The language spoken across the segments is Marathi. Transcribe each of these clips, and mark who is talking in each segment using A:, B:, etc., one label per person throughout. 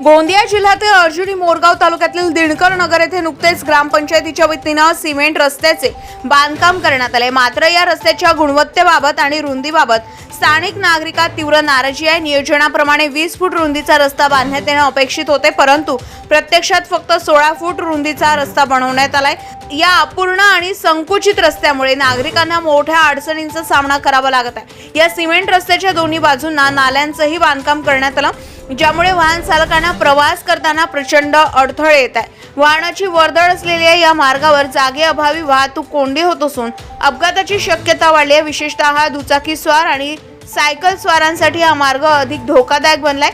A: गोंदिया जिल्ह्यातील अर्जुनी मोरगाव तालुक्यातील दिणकर नगर येथे नुकतेच ग्रामपंचायतीच्या वतीनं सिमेंट रस्त्याचे बांधकाम करण्यात आले. मात्र या रस्त्याच्या गुणवत्तेबाबत आणि रुंदीबाबत स्थानिक नागरिकात तीव्र नाराजी आहे. नियोजनाप्रमाणे वीस फूट रुंदीचा रस्ता बांधण्यात येणं अपेक्षित होते परंतु प्रत्यक्षात फक्त सोळा फूट रुंदीचा रस्ता बनवण्यात आलाय. या अपूर्ण आणि संकुचित रस्त्यामुळे नागरिकांना मोठ्या अडचणींचा सामना करावा लागत आहे. या सिमेंट रस्त्याच्या दोन्ही बाजूंना नाल्यांचंही बांधकाम करण्यात आलं. ज्यामुळे वाहन चालकांना प्रवास करताना प्रचंड अडथळे येत आहे वाहनाची वर्दळ असलेल्या या मार्गावर जागेअभावी वाहतूक कोंडी होत असून अपघाताची शक्यता वाढली आहे. विशेषतः दुचाकी स्वार आणि सायकल स्वारांसाठी हा मार्ग अधिक धोकादायक बनलाय.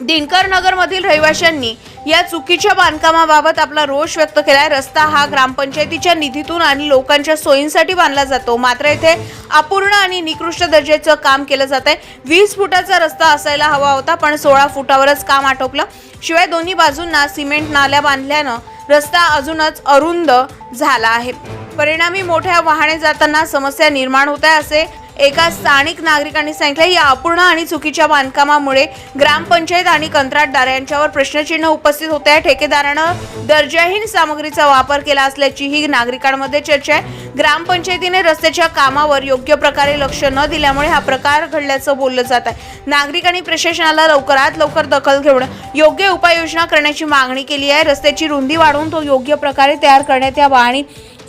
A: दिनकर नगरमधील रहिवाशांनी या चुकीच्या बांधकामाबाबत आपला रोष व्यक्त केलाय. रस्ता हा ग्रामपंचायतीच्या निधीतून आणि लोकांच्या सोयींसाठी बांधला जातो. मात्र येथे अपूर्ण आणि निकृष्ट दर्जाचं काम केलं जात आहे वीस फुटाचा रस्ता असायला हवा होता पण सोळा फुटावरच काम आटोपलं. शिवाय दोन्ही बाजूंना सिमेंट नाल्या बांधल्यानं रस्ता अजूनच अरुंद झाला आहे. परिणामी मोठ्या वाहने जाताना समस्या निर्माण होत आहे असे एका स्थानिक नागरिकांनी सांगितलं या अपूर्ण आणि चुकीच्या बांधकामामुळे ग्रामपंचायत आणि कंत्राटदार यांच्यावर प्रश्नचिन्ह उपस्थित होते आहे ठेकेदारानं दर्जाहीन सामग्रीचा वापर केला असल्याचीही नागरिकांमध्ये चर्चा आहे. ग्रामपंचायतीने रस्त्याच्या कामावर योग्य प्रकारे लक्ष न दिल्यामुळे हा प्रकार घडल्याचं बोललं जात आहे. नागरिकांनी प्रशासनाला लवकरात लवकर दखल घेऊन योग्य उपाययोजना करण्याची मागणी केली आहे. रस्त्याची रुंदी वाढवून तो योग्य प्रकारे तयार करण्यात यावा आणि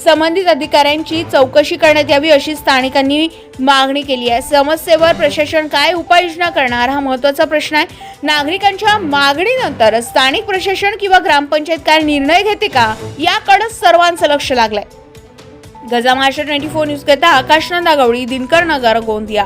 A: संबंधित अधिकाऱ्यांची चौकशी करण्यात यावी अशी स्थानिकांनी मागणी केली आहे. समस्येवर प्रशासन काय उपाययोजना करणार हा महत्त्वाचा प्रश्न आहे. नागरिकांच्या मागणीनंतर स्थानिक प्रशासन किंवा ग्रामपंचायत काय निर्णय घेते का? याकडे सर्वांचं लक्ष लागलंय. गजा महाराष्ट्र ट्वेंटी फोर न्यूज करता आकाश नंदा गवळी दिनकर नगर गोंदिया.